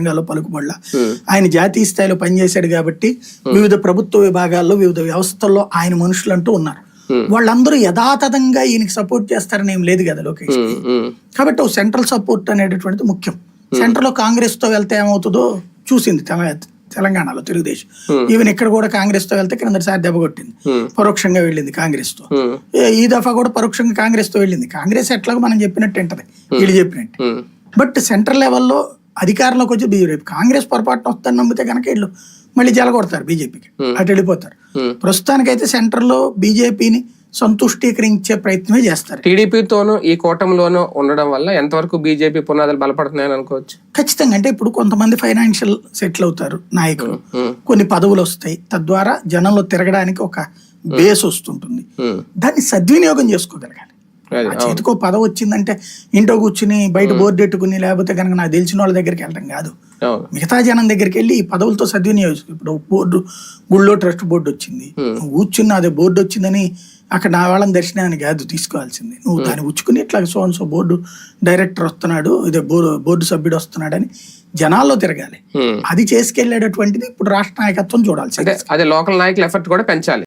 రంగాల్లో పలుకుబడుల. ఆయన జాతీయ స్థాయిలో పనిచేశాడు కాబట్టి వివిధ ప్రభుత్వ విభాగాల్లో వివిధ వ్యవస్థల్లో ఆయన మనుషులంటూ ఉన్నారు. Hmm. వాళ్ళందరూ యథాతథంగా ఈయనకి సపోర్ట్ చేస్తారని ఏం లేదు కదా లోకేష్. కాబట్టి సెంట్రల్ సపోర్ట్ అనేటటువంటిది ముఖ్యం. సెంట్రల్లో కాంగ్రెస్తో వెళ్తే ఏమవుతుందో చూసింది తెల- తెలంగాణలో తెలుగుదేశం. ఈవెన్ ఇక్కడ కూడా కాంగ్రెస్తో వెళ్తే క్రిందటిసారి దెబ్బ కొట్టింది. పరోక్షంగా వెళ్ళింది కాంగ్రెస్తో ఈ దఫా కూడా పరోక్షంగా కాంగ్రెస్తో వెళ్ళింది. కాంగ్రెస్ ఎట్లాగో మనం చెప్పినట్టు ఉంటది. వీళ్ళు చెప్పినట్టు. బట్ సెంట్రల్ లెవెల్లో అధికారంలోకి వచ్చి బీజేపీ రేపు కాంగ్రెస్ పొరపాటున వస్తాను నమ్మితే కనుక వీళ్ళు మళ్ళీ జలగొడతారు బీజేపీకి. అటు వెళ్ళిపోతారు. ప్రస్తుతానికైతే సెంటర్లో బీజేపీని సంతుష్టీకరించే ప్రయత్నమే చేస్తారు. టీడీపీతోనూ ఈ కూటమిలోనూ ఉండడం వల్ల ఎంతవరకు బీజేపీ పునాదులు బలపడుతున్నాయని అనుకోవచ్చు? ఖచ్చితంగా. అంటే ఇప్పుడు కొంతమంది ఫైనాన్షియల్ సెటిల్ అవుతారు నాయకులు. కొన్ని పదవులు వస్తాయి. తద్వారా జనంలో తిరగడానికి ఒక బేస్ వస్తుంటుంది. దాన్ని సద్వినియోగం చేసుకోగలగాలి. చేతికో పదవి వచ్చిందంటే ఇంట్లో కూర్చుని బయట బోర్డు పెట్టుకుని లేకపోతే కనుక నాకు తెలిసిన వాళ్ళ దగ్గరికి వెళ్ళడం కాదు. మిగతా జనం దగ్గరికి వెళ్ళి ఈ పదవులతో సద్వినియోగం ఇప్పుడు బోర్డు గుళ్ళో ట్రస్ట్ బోర్డు వచ్చింది. నువ్వు కూర్చుని అదే బోర్డు వచ్చిందని అక్కడ నా వాళ్ళని దర్శనానికి కాదు తీసుకోవాల్సింది. నువ్వు దాన్ని ఉచ్చుకుని ఇట్లా సో సో బోర్డు డైరెక్టర్ వస్తున్నాడు ఇదే బోర్డు బోర్డు సభ్యుడు వస్తున్నాడని జనాల్లో తిరగాలి. అది చేసుకెళ్ళేటటువంటిది ఇప్పుడు రాష్ట్ర నాయకత్వం చూడాల్సింది. అదే లోకల్ నాయకుల ఎఫర్ట్ కూడా పెంచాలి.